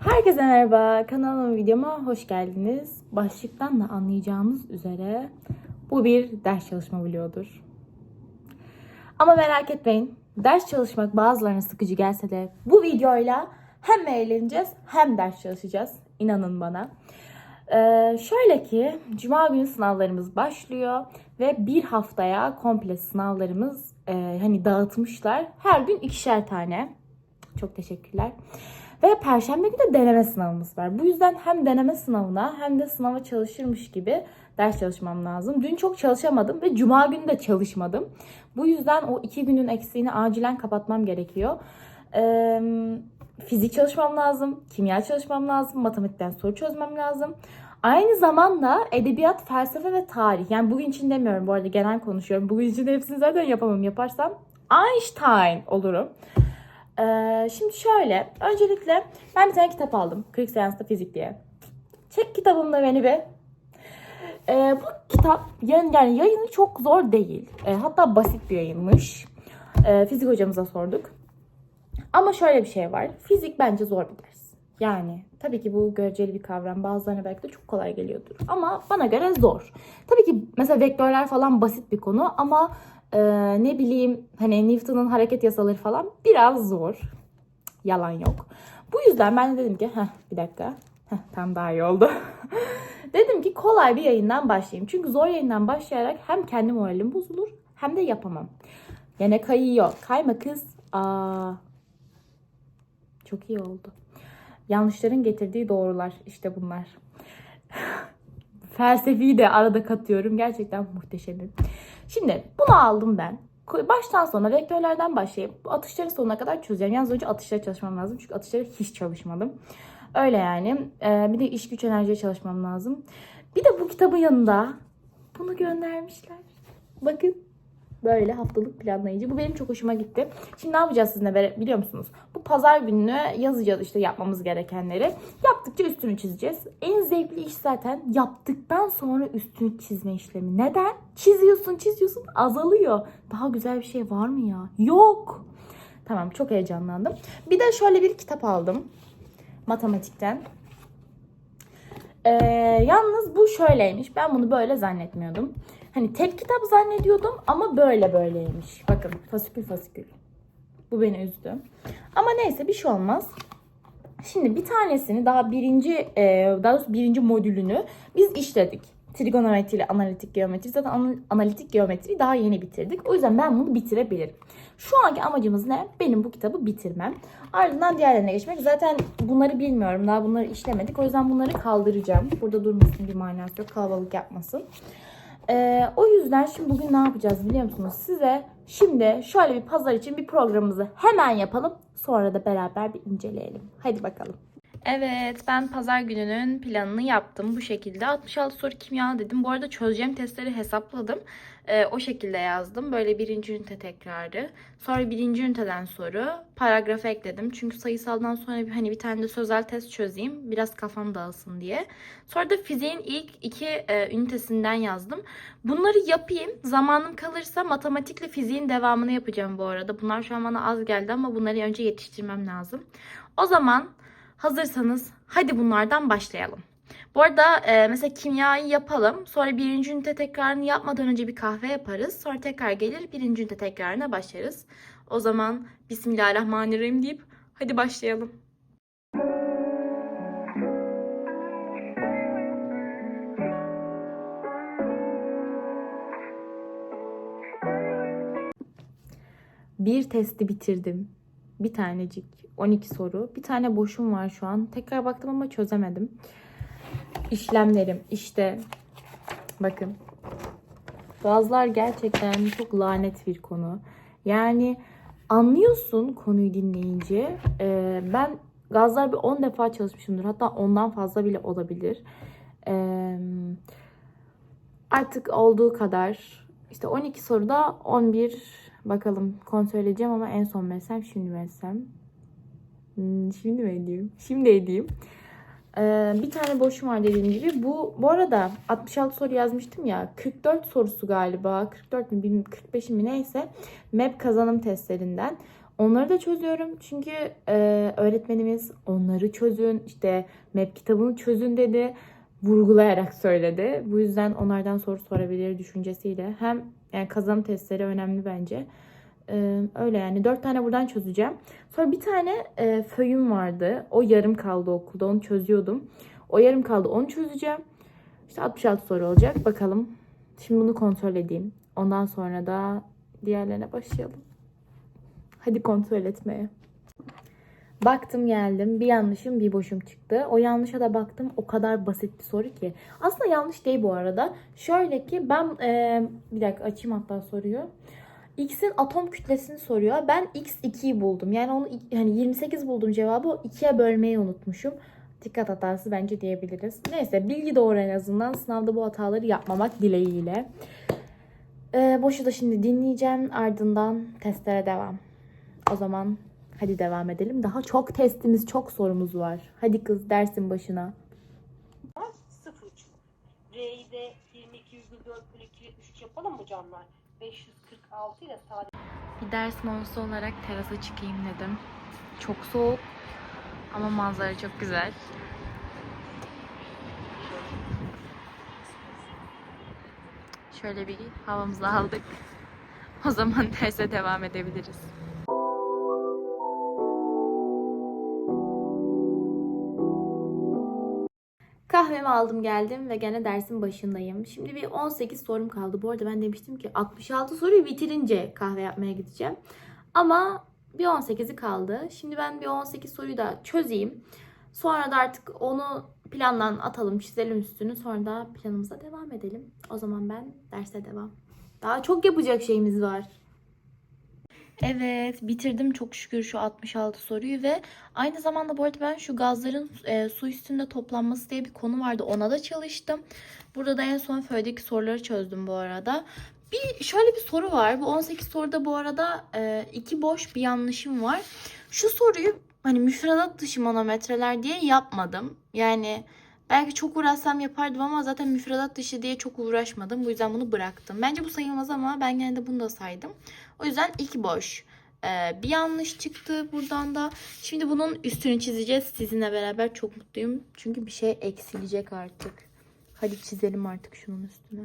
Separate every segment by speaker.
Speaker 1: Herkese merhaba, kanalıma videoma hoş geldiniz. Başlıktan da anlayacağınız üzere bu bir ders çalışma vlogudur. Ama merak etmeyin, ders çalışmak bazılarına sıkıcı gelse de bu videoyla hem eğleneceğiz hem ders çalışacağız. İnanın bana. Ee, şöyle ki, Cuma günü sınavlarımız başlıyor ve bir haftaya komple sınavlarımız e, hani dağıtmışlar. Her gün ikişer tane. Çok teşekkürler. Ve perşembe günü de deneme sınavımız var. Bu yüzden hem deneme sınavına hem de sınava çalışırmış gibi ders çalışmam lazım. Dün çok çalışamadım ve cuma günü de çalışmadım. Bu yüzden o iki günün eksiğini acilen kapatmam gerekiyor. Ee, fizik çalışmam lazım, kimya çalışmam lazım, matematikten soru çözmem lazım. Aynı zamanda edebiyat, felsefe ve tarih. Yani bugün için demiyorum bu arada genel konuşuyorum. Bugün için hepsini zaten yapamam. Yaparsam Einstein olurum. Ee, şimdi şöyle. Öncelikle ben bir tane kitap aldım. 40 seansta fizik diye. Çek kitabımla beni bir. Ee, bu kitap yani, yani yayını çok zor değil. Ee, hatta basit bir yayınmış. Ee, fizik hocamıza sorduk. Ama şöyle bir şey var. Fizik bence zor bir ders. Yani tabii ki bu göreceli bir kavram. Bazılarına belki de çok kolay geliyordur. Ama bana göre zor. Tabii ki mesela vektörler falan basit bir konu ama e, ne bileyim hani Newton'un hareket yasaları falan biraz zor. Yalan yok. Bu yüzden ben de dedim ki heh, bir dakika. Heh, tam daha iyi oldu. dedim ki kolay bir yayından başlayayım. Çünkü zor yayından başlayarak hem kendi moralim bozulur hem de yapamam. Yine kayıyor. Kayma kız. Aa, çok iyi oldu. Yanlışların getirdiği doğrular işte bunlar. Felsefeyi de arada katıyorum. Gerçekten muhteşemim. Şimdi bunu aldım ben. Baştan sona vektörlerden başlayıp bu atışların sonuna kadar çözeceğim. Yalnız önce atışlara çalışmam lazım. Çünkü atışlara hiç çalışmadım. Öyle yani. Ee, bir de iş güç enerjiye çalışmam lazım. Bir de bu kitabın yanında bunu göndermişler. Bakın. Böyle haftalık planlayıcı. Bu benim çok hoşuma gitti. Şimdi ne yapacağız sizinle biliyor musunuz? Bu pazar gününü yazacağız işte yapmamız gerekenleri. Yaptıkça üstünü çizeceğiz. En zevkli iş zaten yaptıktan sonra üstünü çizme işlemi. Neden? Çiziyorsun çiziyorsun azalıyor. Daha güzel bir şey var mı ya? Yok. Tamam çok heyecanlandım. Bir de şöyle bir kitap aldım. Matematikten. Ee, yalnız bu şöyleymiş. Ben bunu böyle zannetmiyordum. Hani tek kitap zannediyordum ama böyle böyleymiş. Bakın fasikül fasikül. Bu beni üzdü. Ama neyse bir şey olmaz. Şimdi bir tanesini daha birinci, e, daha doğrusu birinci modülünü biz işledik. Trigonometri ile analitik geometri. Zaten anal- analitik geometriyi daha yeni bitirdik. O yüzden ben bunu bitirebilirim. Şu anki amacımız ne? Benim bu kitabı bitirmem. Ardından diğerlerine geçmek. Zaten bunları bilmiyorum. Daha bunları işlemedik. O yüzden bunları kaldıracağım. Burada durmasın bir manası yok. Kalabalık yapmasın. Ee, o yüzden şimdi bugün ne yapacağız biliyor musunuz? Size şimdi şöyle bir pazar için bir programımızı hemen yapalım. Sonra da beraber bir inceleyelim. Hadi bakalım. Evet ben pazar gününün planını yaptım bu şekilde. 66 soru kimya dedim. Bu arada çözeceğim testleri hesapladım. Ee, o şekilde yazdım. Böyle birinci ünite tekrarı. Sonra birinci üniteden soru. Paragrafı ekledim. Çünkü sayısaldan sonra bir, hani bir tane de sözel test çözeyim. Biraz kafam dağılsın diye. Sonra da fiziğin ilk iki e, ünitesinden yazdım. Bunları yapayım. Zamanım kalırsa matematikle fiziğin devamını yapacağım bu arada. Bunlar şu an bana az geldi ama bunları önce yetiştirmem lazım. O zaman hazırsanız hadi bunlardan başlayalım. Bu arada e, mesela kimyayı yapalım. Sonra birinci ünite tekrarını yapmadan önce bir kahve yaparız. Sonra tekrar gelir birinci ünite tekrarına başlarız. O zaman Bismillahirrahmanirrahim deyip hadi başlayalım. Bir testi bitirdim. Bir tanecik 12 soru. Bir tane boşum var şu an. Tekrar baktım ama çözemedim. İşlemlerim işte bakın. Gazlar gerçekten çok lanet bir konu. Yani anlıyorsun konuyu dinleyince. Ee, ben gazlar bir 10 defa çalışmışımdır. Hatta ondan fazla bile olabilir. Ee, artık olduğu kadar işte 12 soruda 11 bakalım kontrol edeceğim ama en son mu etsem şimdi mi etsem? Hmm, şimdi mi edeyim? Şimdi edeyim. Ee, bir tane boşum var dediğim gibi. Bu bu arada 66 soru yazmıştım ya. 44 sorusu galiba. 44 mi bilmiyorum 45 mi neyse. MEP kazanım testlerinden. Onları da çözüyorum. Çünkü e, öğretmenimiz onları çözün, işte map kitabını çözün dedi. Vurgulayarak söyledi. Bu yüzden onlardan soru sorabilir düşüncesiyle. Hem yani kazanım testleri önemli bence. E, öyle yani. Dört tane buradan çözeceğim. Sonra bir tane e, föyüm vardı. O yarım kaldı okulda. Onu çözüyordum. O yarım kaldı. Onu çözeceğim. İşte 66 soru olacak. Bakalım. Şimdi bunu kontrol edeyim. Ondan sonra da diğerlerine başlayalım. Hadi kontrol etmeye. Baktım geldim. Bir yanlışım bir boşum çıktı. O yanlışa da baktım. O kadar basit bir soru ki. Aslında yanlış değil bu arada. Şöyle ki ben e, bir dakika açayım hatta soruyu. X'in atom kütlesini soruyor. Ben X2'yi buldum. Yani onu hani 28 buldum cevabı. O 2'ye bölmeyi unutmuşum. Dikkat hatası bence diyebiliriz. Neyse bilgi doğru en azından. Sınavda bu hataları yapmamak dileğiyle. Ee, boşu da şimdi dinleyeceğim. Ardından testlere devam. O zaman hadi devam edelim. Daha çok testimiz, çok sorumuz var. Hadi kız dersin başına.
Speaker 2: 0,5. R'yi de 22,4 bölü 273 yapalım mı canlar? 546 ile sadece
Speaker 1: Bir ders molası olarak terasa çıkayım dedim. Çok soğuk ama manzara çok güzel. Şöyle bir havamızı aldık. O zaman derse devam edebiliriz. Kahvemi aldım geldim ve gene dersin başındayım. Şimdi bir 18 sorum kaldı. Bu arada ben demiştim ki 66 soruyu bitirince kahve yapmaya gideceğim. Ama bir 18'i kaldı. Şimdi ben bir 18 soruyu da çözeyim. Sonra da artık onu plandan atalım, çizelim üstünü. Sonra da planımıza devam edelim. O zaman ben derse devam. Daha çok yapacak şeyimiz var. Evet bitirdim çok şükür şu 66 soruyu ve aynı zamanda bu arada ben şu gazların e, su üstünde toplanması diye bir konu vardı ona da çalıştım. Burada da en son föydeki soruları çözdüm bu arada. Bir şöyle bir soru var bu 18 soruda bu arada e, iki boş bir yanlışım var. Şu soruyu hani müfredat dışı manometreler diye yapmadım. Yani belki çok uğraşsam yapardım ama zaten müfredat dışı diye çok uğraşmadım. Bu yüzden bunu bıraktım. Bence bu sayılmaz ama ben gene de bunu da saydım. O yüzden iki boş. Ee, bir yanlış çıktı buradan da. Şimdi bunun üstünü çizeceğiz sizinle beraber. Çok mutluyum. Çünkü bir şey eksilecek artık. Hadi çizelim artık şunun üstüne.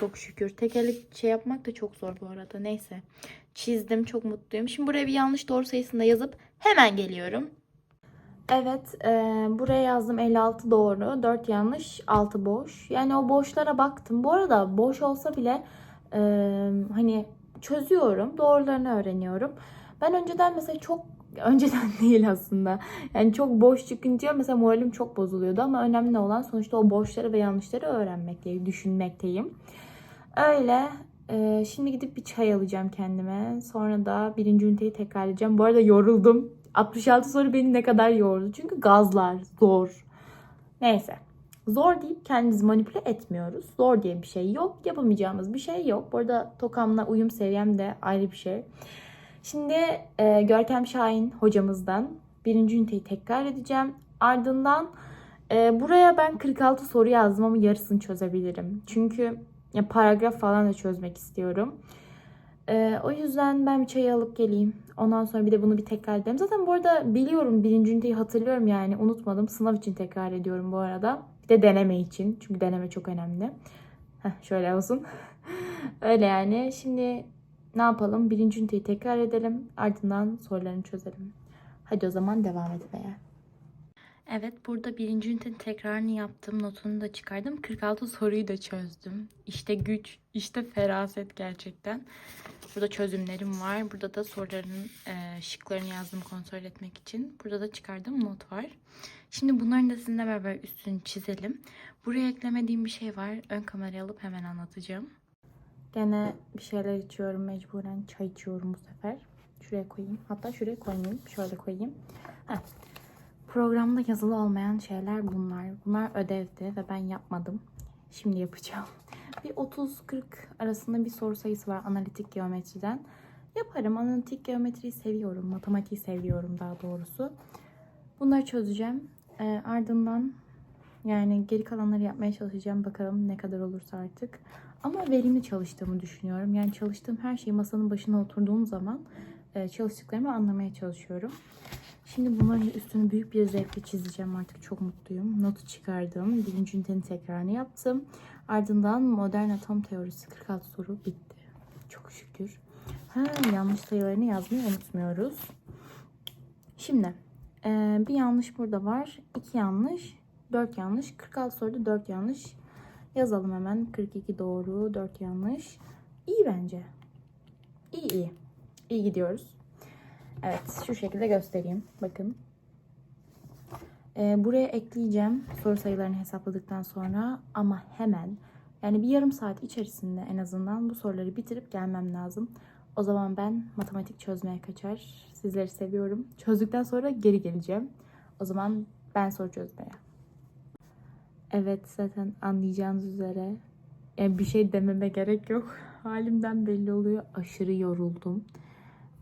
Speaker 1: Çok şükür. Tekerlek şey yapmak da çok zor bu arada. Neyse. Çizdim. Çok mutluyum. Şimdi buraya bir yanlış doğru sayısını da yazıp hemen geliyorum. Evet. e, buraya yazdım 56 doğru. 4 yanlış. 6 boş. Yani o boşlara baktım. Bu arada boş olsa bile e, hani çözüyorum. Doğrularını öğreniyorum. Ben önceden mesela çok önceden değil aslında. Yani çok boş çıkınca mesela moralim çok bozuluyordu ama önemli olan sonuçta o boşları ve yanlışları öğrenmek diye düşünmekteyim. Öyle. Ee, şimdi gidip bir çay alacağım kendime. Sonra da birinci üniteyi tekrarlayacağım. Bu arada yoruldum. 66 soru beni ne kadar yordu. Çünkü gazlar zor. Neyse. Zor deyip kendimizi manipüle etmiyoruz. Zor diye bir şey yok. Yapamayacağımız bir şey yok. Bu arada Tokam'la uyum seviyem de ayrı bir şey. Şimdi e, Görkem Şahin hocamızdan birinci üniteyi tekrar edeceğim. Ardından e, buraya ben 46 soru yazdım ama yarısını çözebilirim. Çünkü ya, paragraf falan da çözmek istiyorum. E, o yüzden ben bir çay alıp geleyim. Ondan sonra bir de bunu bir tekrar edelim. Zaten bu arada biliyorum birinci üniteyi hatırlıyorum yani unutmadım. Sınav için tekrar ediyorum bu arada. Bir de deneme için. Çünkü deneme çok önemli. Heh, şöyle olsun. Öyle yani. Şimdi ne yapalım? Birinci üniteyi tekrar edelim. Ardından sorularını çözelim. Hadi o zaman devam etmeye. Evet burada birinci ünitenin tekrarını yaptım. Notunu da çıkardım. 46 soruyu da çözdüm. İşte güç, işte feraset gerçekten. Burada çözümlerim var. Burada da soruların e, şıklarını yazdım kontrol etmek için. Burada da çıkardığım not var. Şimdi bunların da sizinle beraber üstünü çizelim. Buraya eklemediğim bir şey var. Ön kamerayı alıp hemen anlatacağım. Gene bir şeyler içiyorum mecburen. Çay içiyorum bu sefer. Şuraya koyayım. Hatta şuraya koymayayım. Şöyle koyayım. Heh. Programda yazılı olmayan şeyler bunlar. Bunlar ödevdi ve ben yapmadım. Şimdi yapacağım. Bir 30-40 arasında bir soru sayısı var analitik geometriden. Yaparım. Analitik geometriyi seviyorum. Matematiği seviyorum daha doğrusu. Bunları çözeceğim. Ee, ardından yani geri kalanları yapmaya çalışacağım. Bakalım ne kadar olursa artık. Ama verimli çalıştığımı düşünüyorum. Yani çalıştığım her şeyi masanın başına oturduğum zaman e, çalıştıklarımı anlamaya çalışıyorum. Şimdi bunların üstünü büyük bir zevkle çizeceğim artık çok mutluyum. Notu çıkardım. Birinci ünitenin tekrarını yaptım. Ardından modern atom teorisi 46 soru bitti. Çok şükür. Ha, yanlış sayılarını yazmayı unutmuyoruz. Şimdi e, bir yanlış burada var. iki yanlış. Dört yanlış. 46 soruda dört yanlış. Yazalım hemen. 42 doğru. dört yanlış. İyi bence. İyi iyi. İyi gidiyoruz. Evet şu şekilde göstereyim. Bakın. Ee, buraya ekleyeceğim soru sayılarını hesapladıktan sonra ama hemen yani bir yarım saat içerisinde en azından bu soruları bitirip gelmem lazım. O zaman ben matematik çözmeye kaçar. Sizleri seviyorum. Çözdükten sonra geri geleceğim. O zaman ben soru çözmeye. Evet zaten anlayacağınız üzere yani bir şey dememe gerek yok. Halimden belli oluyor. Aşırı yoruldum.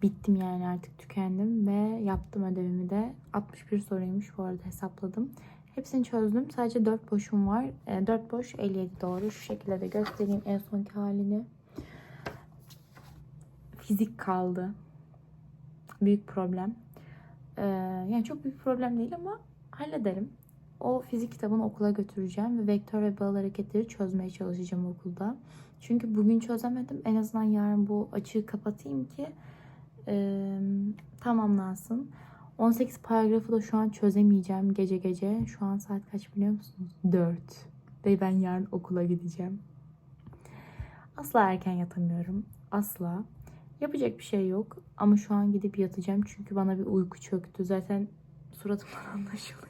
Speaker 1: Bittim yani artık tükendim ve yaptım ödevimi de. 61 soruymuş bu arada hesapladım. Hepsini çözdüm. Sadece 4 boşum var. 4 boş 57 doğru. Şu şekilde de göstereyim en sonki halini. Fizik kaldı. Büyük problem. Ee, yani çok büyük problem değil ama hallederim. O fizik kitabını okula götüreceğim ve vektör ve bağıl hareketleri çözmeye çalışacağım okulda. Çünkü bugün çözemedim. En azından yarın bu açığı kapatayım ki e, tamamlansın. 18 paragrafı da şu an çözemeyeceğim gece gece. Şu an saat kaç biliyor musunuz? 4. Ve ben yarın okula gideceğim. Asla erken yatamıyorum. Asla. Yapacak bir şey yok. Ama şu an gidip yatacağım. Çünkü bana bir uyku çöktü. Zaten suratımdan anlaşılıyor.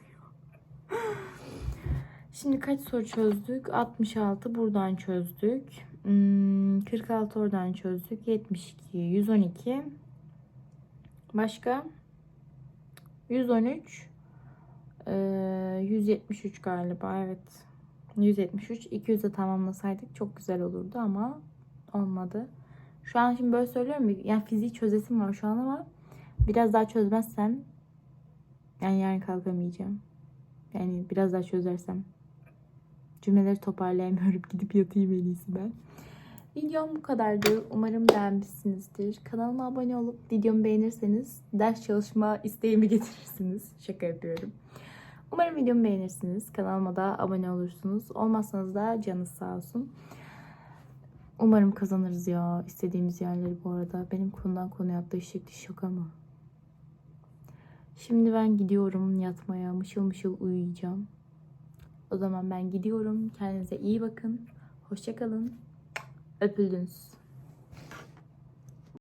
Speaker 1: Şimdi kaç soru çözdük? 66 buradan çözdük. Hmm, 46 oradan çözdük. 72, 112. Başka? 113. Ee, 173 galiba evet. 173. 200'e tamamlasaydık çok güzel olurdu ama olmadı. Şu an şimdi böyle söylüyorum. Yani fiziği çözesim var şu an ama biraz daha çözmezsem yani yarın kalkamayacağım. Yani biraz daha çözersem cümleleri toparlayamıyorum. Gidip yatayım en iyisi ben. Videom bu kadardı. Umarım beğenmişsinizdir. Kanalıma abone olup videomu beğenirseniz ders çalışma isteğimi getirirsiniz. Şaka yapıyorum. Umarım videomu beğenirsiniz. Kanalıma da abone olursunuz. Olmazsanız da canınız sağ olsun. Umarım kazanırız ya istediğimiz yerleri bu arada. Benim konudan konuya atlayış şekli şaka mı? Şimdi ben gidiyorum yatmaya. Mışıl mışıl uyuyacağım. O zaman ben gidiyorum. Kendinize iyi bakın. Hoşçakalın. Öpüldünüz.